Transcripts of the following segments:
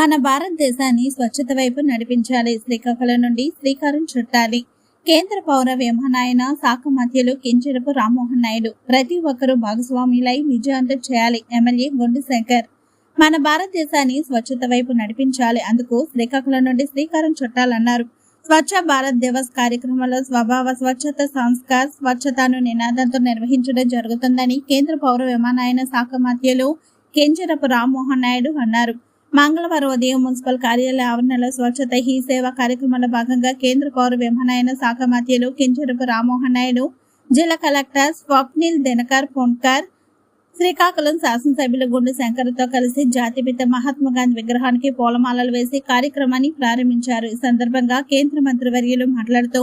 మన భారతదేశాన్ని స్వచ్ఛత వైపు నడిపించాలి. శ్రీకాకుళం నుండి శ్రీకారం చుట్టాలి. కేంద్ర పౌర విమానాయన శాఖ మధ్యలో కించరపు రామ్మోహన్ నాయుడు. ప్రతి ఒక్కరూ భాగస్వాములై విజయవంతం చేయాలి. ఎమ్మెల్యే గుండు శంకర్. మన భారతదేశాన్ని స్వచ్ఛత వైపు నడిపించాలి. అందుకు శ్రీకాకుళం నుండి శ్రీకారం చుట్టాలన్నారు. స్వచ్ఛ భారత్ దివస్ కార్యక్రమంలో స్వభావ స్వచ్ఛత సంస్కార్ స్వచ్ఛతను నినాదంతో నిర్వహించడం జరుగుతుందని కేంద్ర పౌర విమానాయన శాఖ మధ్యలో కెంజరపు రామ్మోహన్ నాయుడు అన్నారు. మంగళవారం ఉదయం మున్సిపల్ కార్యాలయ ఆవరణలో స్వచ్ఛత హీ సేవ కార్యక్రమంలో భాగంగా కేంద్ర పౌర విమానయాన శాఖ మధ్యలో కించరపు రామ్మోహన్ నాయుడు జిల్లా కలెక్టర్ స్వప్నిల్ దినకర్ పొన్కర్ శ్రీకాకుళం శాసనసభ్యులు గుండు శంకర్తో కలిసి జాతిపిత మహాత్మా గాంధీ విగ్రహానికి పూలమాలలు వేసి కార్యక్రమాన్ని ప్రారంభించారు. ఈ సందర్భంగా కేంద్ర మంత్రివర్యులు మాట్లాడుతూ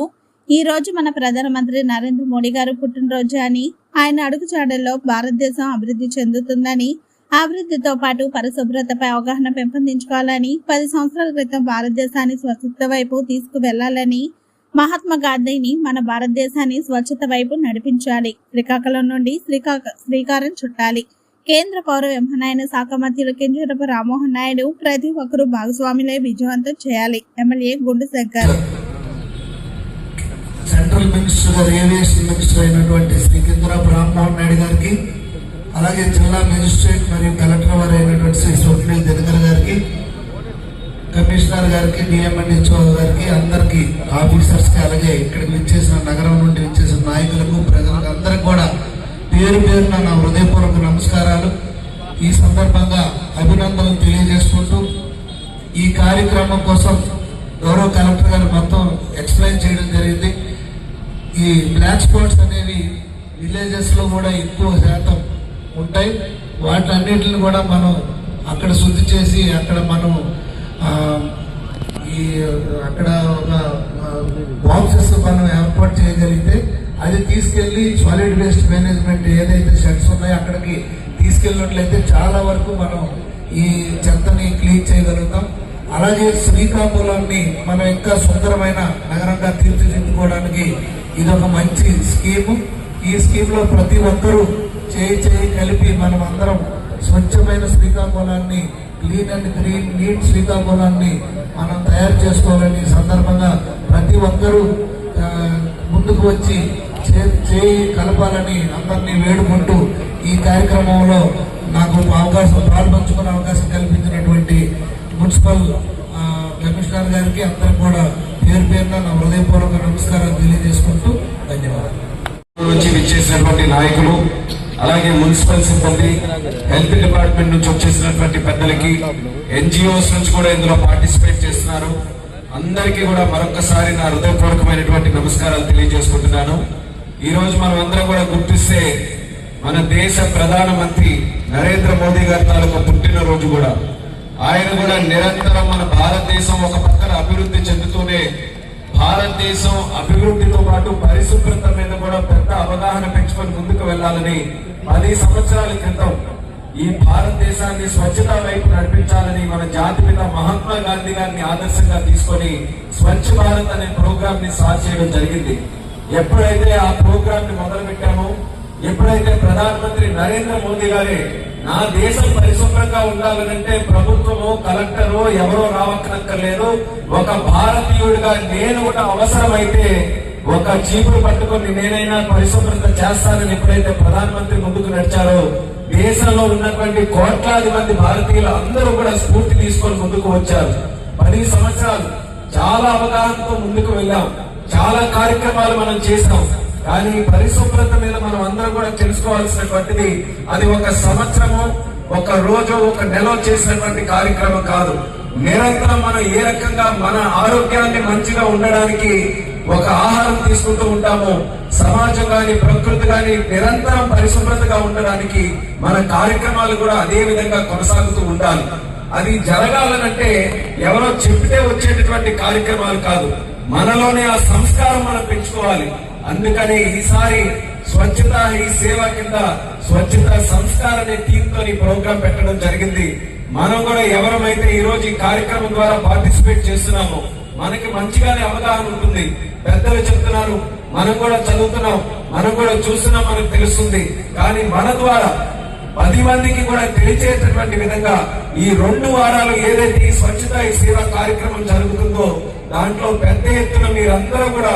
ఈ రోజు మన ప్రధానమంత్రి నరేంద్ర మోడీ గారు పుట్టినరోజు అని ఆయన అడుగుజాడల్లో భారతదేశం అభివృద్ధి చెందుతుందని అభివృద్ధితో పాటు పరిశుభ్రతపై అవగాహన పెంపొందించుకోవాలని పది సంవత్సరాల క్రితం భారతదేశాన్ని స్వచ్ఛత వైపు తీసుకువెళ్ళాలని మహాత్మా గాంధీని మన భారతదేశాన్ని స్వచ్ఛత వైపు నడిపించాలి. శ్రీకాకుళం నుండి శ్రీకాక శ్రీకారం చుట్టాలి. కేంద్ర పౌర విమానయాన శాఖ మంత్రులు కింజరపు రామ్మోహన్ నాయుడు ప్రతి ఒక్కరూ భాగస్వాములై విజయవంతం చేయాలి. MLA Gondu Shankar. Central minister aviation minister అయినటువంటి శ్రీ కిందరాపు రామ్మోహన్ నాయుడు గారికి అలాగే జిల్లా మెజిస్ట్రేట్ మరియు కలెక్టర్ వారు అయినటువంటి శ్రీ స్వప్నిల్ దినకర్ గారికి కమిషనర్ గారికి డిఎంఎన్హెచ్ఓ గారికి అందరికి ఆఫీసర్స్కి అలాగే ఇక్కడికి విచ్చేసిన నగరం నుండి విచ్చేసిన నాయకులకు ప్రజలకు అందరికి కూడా పేరు పేరున నా హృదయపూర్వక నమస్కారాలు. ఈ సందర్భంగా అభినందనలు తెలియజేసుకుంటూ ఈ కార్యక్రమం కోసం గౌరవ కలెక్టర్ గారు మొత్తం ఎక్స్ప్లెయిన్ చేయడం జరిగింది. ఈ బ్లాక్ స్పాట్స్ అనేవి విలేజెస్లో కూడా ఎక్కువ శాతం ఉంటాయి. వాటన్నిటిని కూడా మనం అక్కడ శుద్ధి చేసి అక్కడ మనం ఈ అక్కడ ఒక బాక్సెస్ మనం ఏర్పాటు చేయగలిగితే అది తీసుకెళ్ళి సాలిడ్ వేస్ట్ మేనేజ్మెంట్ ఏదైతే షెడ్స్ ఉన్నాయో అక్కడికి తీసుకెళ్ళినట్లయితే చాలా వరకు మనం ఈ చెత్తని క్లీన్ చేయగలుగుతాం. అలాగే శ్రీకాకుళాన్ని మనం ఇంకా సుందరమైన నగరంగా తీర్చిదిద్దుకోవడానికి ఇది ఒక మంచి స్కీము ఈ స్కీమ్లో ప్రతి ఒక్కరూ చేయి చేయి కలిపి మనం అందరం స్వచ్ఛమైన శ్రీకాకుళాన్ని క్లీన్ అండ్ గ్రీన్ నీట్ శ్రీకాకుళాన్ని మనం తయారు చేసుకోవాలని సందర్భంగా ప్రతి ఒక్కరూ ముందుకు వచ్చి చేయి కలపాలని అందరినీ వేడుకుంటూ ఈ కార్యక్రమంలో నాకు అవకాశం పాల్పంచుకునే అవకాశం కల్పించినటువంటి మున్సిపల్ కమిషనర్ గారికి అందరు కూడా పేరు పేరున నా హృదయపూర్వక నమస్కారాలు తెలియజేసుకుంటూ ధన్యవాదాలు. నుంచి విచ్చేసినటువంటి నాయకులు అలాగే మున్సిపల్ సిబ్బంది హెల్త్ డిపార్ట్మెంట్ నుంచి వచ్చేసినటువంటి పెద్దలకి ఎన్జిఓస్ నుంచి కూడా ఇందులో పార్టిసిపేట్ చేస్తున్నారు. అందరికీ కూడా మరొకసారి నా హృదయపూర్వకమైనటువంటి నమస్కారాలు తెలియజేసుకుంటున్నాను. ఈ రోజు మనం అందరం కూడా గుర్తిస్తే మన దేశ ప్రధానమంత్రి నరేంద్ర మోదీ గారి తాలూకా పుట్టినరోజు కూడా. ఆయన కూడా నిరంతరం మన భారతదేశం ఒక పక్కన అభివృద్ధి చెందుతూనే భారతదేశం అభివృద్ధితో పాటు పరిశుభ్రత మీద కూడా పెద్ద అవగాహన పెంచుకొని ముందుకు వెళ్ళాలని పది సంవత్సరాల క్రితం ఈ భారతదేశాన్ని స్వచ్ఛత వైపు నడిపించాలని మన జాతి పిత మహాత్మా గాంధీ గారిని ఆదర్శంగా తీసుకొని స్వచ్ఛ భారత్ అనే ప్రోగ్రామ్ని స్టార్ట్ చేయడం జరిగింది. ఎప్పుడైతే ఆ ప్రోగ్రామ్ని నరేంద్ర మోదీ గారి నా దేశం పరిశుభ్రంగా ఉండాలనంటే ప్రభుత్వము కలెక్టరు ఎవరో రావక్కర్లేదు ఒక భారతీయుడిగా నేను కూడా అవసరమైతే ఒక చీపురు పట్టుకొని నేనైనా పరిశుభ్రత చేస్తానని ఎప్పుడైతే ప్రధానమంత్రి ముందుకు నడిచారో దేశంలో ఉన్నటువంటి కోట్లాది మంది భారతీయులు అందరూ కూడా స్ఫూర్తి తీసుకొని ముందుకు వచ్చారు. పది సంవత్సరాలు చాలా అవగాహనతో ముందుకు వెళ్ళాం. చాలా కార్యక్రమాలు మనం చేసాం కానీ పరిశుభ్రత మీద మనం అందరం కూడా తెలుసుకోవాల్సినటువంటిది అది ఒక సంవత్సరము ఒక రోజు ఒక నెల చేసినటువంటి కార్యక్రమం కాదు. నిరంతరం మనం ఏ రకంగా మన ఆరోగ్యాన్ని మంచిగా ఉండడానికి ఒక ఆహారం తీసుకుంటూ ఉంటాము సమాజం గాని ప్రకృతి గాని నిరంతరం పరిశుభ్రతగా ఉండడానికి మన కార్యక్రమాలు కూడా అదే విధంగా కొనసాగుతూ ఉండాలి. అది జరగాలనంటే ఎవరో చెప్తే వచ్చేటటువంటి కార్యక్రమాలు కాదు. మనలోనే ఆ సంస్కారం మనం పెంచుకోవాలి. అందుకని ఈసారి స్వచ్ఛత ఈ సేవ కింద స్వచ్ఛత సంస్కార అనే థీమ్తో ప్రోగ్రామ్ పెట్టడం జరిగింది. మనం కూడా ఎవరమైతే ఈ రోజు ఈ కార్యక్రమం ద్వారా పార్టిసిపేట్ చేస్తున్నామో మనకి మంచిగానే అవగాహన ఉంటుంది. పెద్దలు చెప్తున్నారు మనం కూడా చదువుతున్నాం మనం కూడా చూస్తున్నాం మనకు తెలుస్తుంది. కానీ మన ద్వారా పది మందికి కూడా తెలిచేటటువంటి విధంగా ఈ రెండు వారాలు ఏదైతే ఈ స్వచ్ఛత ఈ సేవా కార్యక్రమం జరుగుతుందో దాంట్లో పెద్ద ఎత్తున మీరందరూ కూడా